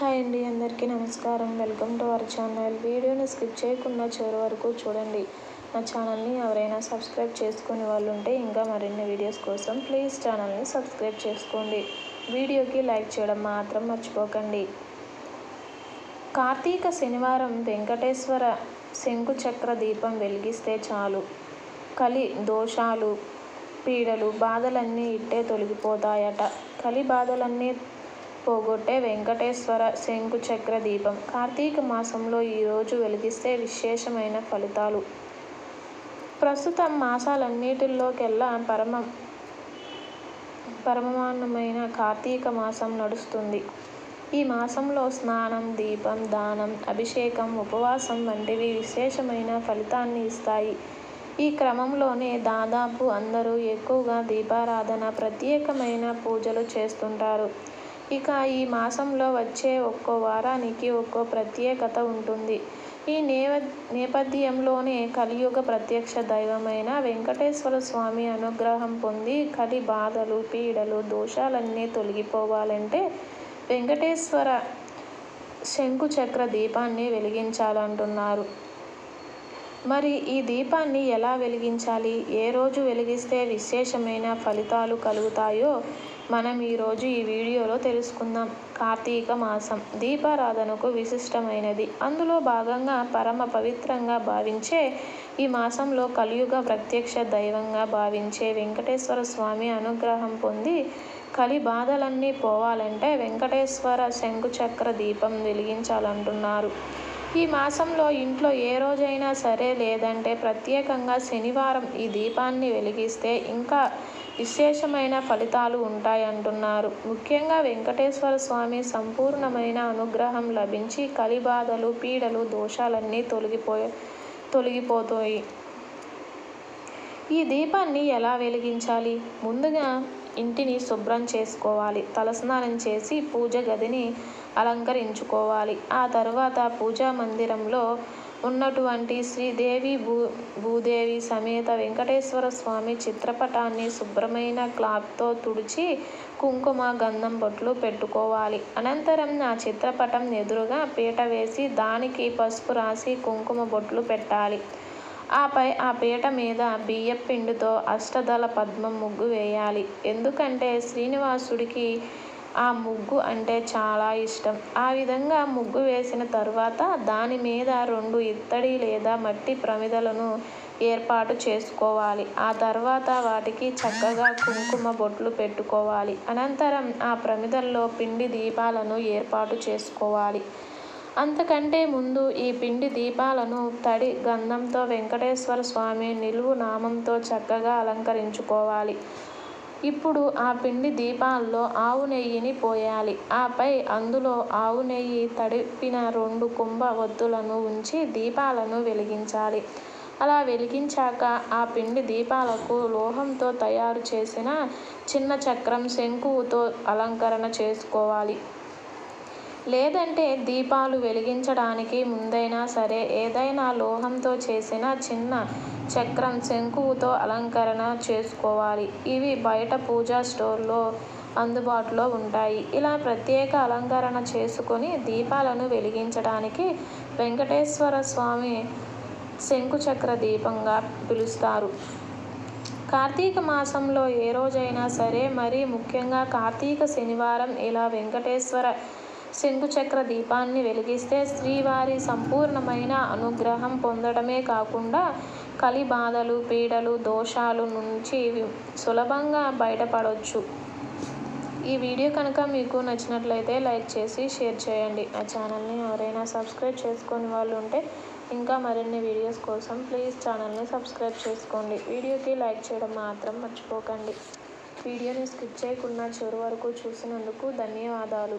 Hi అండి అందరికీ నమస్కారం. Welcome to our channel. వీడియోని స్కిప్ చేయకుండా చివరి వరకు చూడండి. నా ఛానల్ని ఎవరైనా సబ్స్క్రైబ్ చేసుకునే వాళ్ళు ఉంటే ఇంకా మరిన్ని వీడియోస్ కోసం ప్లీజ్ ఛానల్ని సబ్స్క్రైబ్ చేసుకోండి. వీడియోకి లైక్ చేయడం మాత్రం మర్చిపోకండి. కార్తీక శనివారం వెంకటేశ్వర శంకు చక్ర దీపం వెలిగిస్తే చాలు. కలి దోషాలు పీడలు బాధలన్నీ ఇట్టే తొలగిపోతాయట. కలి బాధలన్నీ పోగొట్టే వెంకటేశ్వర శంకు చక్ర దీపం. కార్తీక మాసంలో ఈరోజు వెలిగిస్తే విశేషమైన ఫలితాలు. ప్రస్తుతం మాసాలన్నిటిల్లోకెల్లా పరమ పరమాన్నమైన కార్తీక మాసం నడుస్తుంది. ఈ మాసంలో స్నానం దీపం దానం అభిషేకం ఉపవాసం వంటివి విశేషమైన ఫలితాన్ని ఇస్తాయి. ఈ క్రమంలోనే దాదాపు అందరూ ఎక్కువగా దీపారాధన ప్రత్యేకమైన పూజలు చేస్తుంటారు. ఇక ఈ మాసంలో వచ్చే ఒక్కో వారానికి ఒక్కో ప్రత్యేకత ఉంటుంది. ఈ నేవ నేపథ్యంలోనే కలియుగ ప్రత్యక్ష దైవమైన వెంకటేశ్వర స్వామి అనుగ్రహం పొంది కలి బాధలు పీడలు దోషాలన్నీ తొలగిపోవాలంటే వెంకటేశ్వర శంకుచక్ర దీపాన్ని వెలిగించాలంటున్నారు. మరి ఈ దీపాన్ని ఎలా వెలిగించాలి? ఏ రోజు వెలిగిస్తే విశేషమైన ఫలితాలు కలుగుతాయో మనం ఈరోజు ఈ వీడియోలో తెలుసుకుందాం. కార్తీక మాసం దీపారాధనకు విశిష్టమైనది. అందులో భాగంగా పరమ పవిత్రంగా భావించే ఈ మాసంలో కలియుగ ప్రత్యక్ష దైవంగా భావించే వెంకటేశ్వర స్వామి అనుగ్రహం పొంది కలి బాధలన్నీ పోవాలంటే వెంకటేశ్వర శంకుచక్ర దీపం వెలిగించాలంటున్నారు. ఈ మాసంలో ఇంట్లో ఏ రోజైనా సరే లేదంటే ప్రత్యేకంగా శనివారం ఈ దీపాన్ని వెలిగిస్తే ఇంకా విశేషమైన ఫలితాలు ఉంటాయంటున్నారు. ముఖ్యంగా వెంకటేశ్వర స్వామి సంపూర్ణమైన అనుగ్రహం లభించి కలిబాధలు పీడలు దోషాలన్నీ తొలగిపోయి తొలగిపోతాయి. ఈ దీపాన్ని ఎలా వెలిగించాలి? ముందుగా ఇంటిని శుభ్రం చేసుకోవాలి. తలస్నానం చేసి పూజ గదిని అలంకరించుకోవాలి. ఆ తర్వాత పూజా మందిరంలో ఉన్నటువంటి శ్రీదేవి భూ భూదేవి సమేత వెంకటేశ్వర స్వామి చిత్రపటాన్ని శుభ్రమైన క్లాత్తో తుడిచి కుంకుమ గంధం బొట్లు పెట్టుకోవాలి. అనంతరం ఆ చిత్రపటం ఎదురుగా పీట వేసి దానికి పసుపు రాసి కుంకుమ బొట్లు పెట్టాలి. ఆపై ఆ పీట మీద బియ్యపిండితో అష్టదళ పద్మం ముగ్గు వేయాలి. ఎందుకంటే శ్రీనివాసుడికి ఆ ముగ్గు అంటే చాలా ఇష్టం. ఆ విధంగా ముగ్గు వేసిన తర్వాత దాని మీద రెండు ఇత్తడి లేదా మట్టి ప్రమిదలను ఏర్పాటు చేసుకోవాలి. ఆ తర్వాత వాటికి చక్కగా కుంకుమ బొట్లు పెట్టుకోవాలి. అనంతరం ఆ ప్రమిదల్లో పిండి దీపాలను ఏర్పాటు చేసుకోవాలి. అంతకంటే ముందు ఈ పిండి దీపాలను తడి గంధంతో వెంకటేశ్వర స్వామి నిలువు నామంతో చక్కగా అలంకరించుకోవాలి. ఇప్పుడు ఆ పిండి దీపాల్లో ఆవు నెయ్యిని పోయాలి. ఆపై అందులో ఆవు నెయ్యి తడిపిన రెండు కుంభ ఒత్తులను ఉంచి దీపాలను వెలిగించాలి. అలా వెలిగించాక ఆ పిండి దీపాలకు లోహంతో తయారు చేసిన చిన్న చక్రం శంకువుతో అలంకరణ చేసుకోవాలి. లేదంటే దీపాలు వెలిగించడానికి ముందైనా సరే ఏదైనా లోహంతో చేసిన చిన్న చక్రం శంకువుతో అలంకరణ చేసుకోవాలి. ఇవి బయట పూజా స్టోర్లో అందుబాటులో ఉంటాయి. ఇలా ప్రత్యేక అలంకరణ చేసుకొని దీపాలను వెలిగించడానికి వెంకటేశ్వర స్వామి శంకుచక్ర దీపంగా పిలుస్తారు. కార్తీక మాసంలో ఏ రోజైనా సరే మరీ ముఖ్యంగా కార్తీక శనివారం ఇలా వెంకటేశ్వర శంకుచక్ర దీపాన్ని వెలిగిస్తే శ్రీవారి సంపూర్ణమైన అనుగ్రహం పొందడమే కాకుండా కలి బాధలు పీడలు దోషాలు నుంచి సులభంగా బయటపడవచ్చు ఈ వీడియో కనుక మీకు నచ్చినట్లయితే లైక్ చేసి షేర్ చేయండి. నా ఛానల్ని ఎవరైనా సబ్స్క్రైబ్ చేసుకొని వాళ్ళు ఉంటే ఇంకా మరిన్ని వీడియోస్ కోసం ప్లీజ్ ఛానల్ని సబ్స్క్రైబ్ చేసుకోండి. వీడియోకి లైక్ చేయడం మాత్రం మర్చిపోకండి. వీడియోని స్కిప్ చేయకుండా చివరి వరకు చూసినందుకు ధన్యవాదాలు.